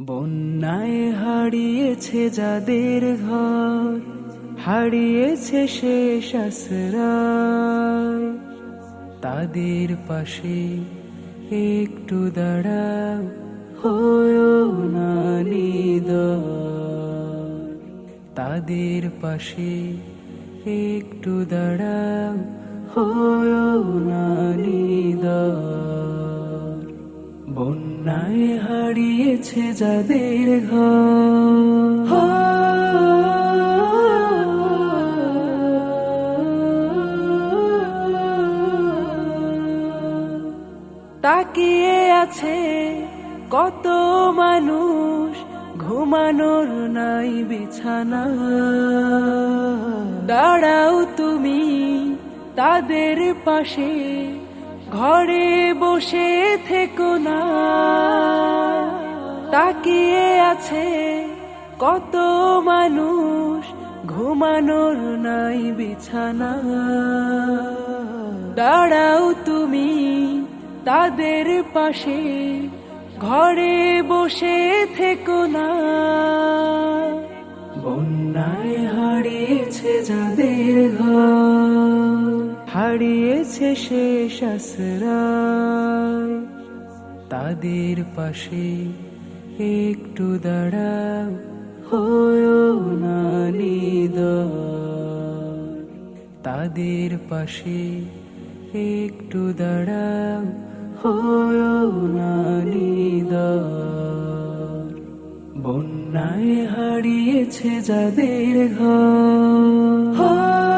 বন্যায় হারিয়েছে যাদের ঘর, হারিয়েছে শেষ আশ্রয় তাদের পাশে একটু দাঁড়াও হয়েও না। তাদের পাশে একটু দাঁড়াও হয়েও না। বন্যায় হারিয়েছে যাদের ঘর তাকিয়ে আছে কত মানুষ, ঘুমানোর নাই বিছানা। দাঁড়াও তুমি তাদের পাশে, ঘরে বসে থেকো না। তাকিয়ে আছে কত মানুষ, ঘুমানোর নাই বিছানা। দাঁড়াও তুমি তাদের পাশে, ঘরে বসে থেকো না। বন্যায় হারিয়েছে যাদের ঘর, হারিয়েছে শেষ আশ্রয়। তাদের পাশে একটু দাঁড়াও হয়েও না। তাদের পাশে একটু দাঁড়াও হয়েও না। বন্যায় হারিয়েছে যাদের ঘর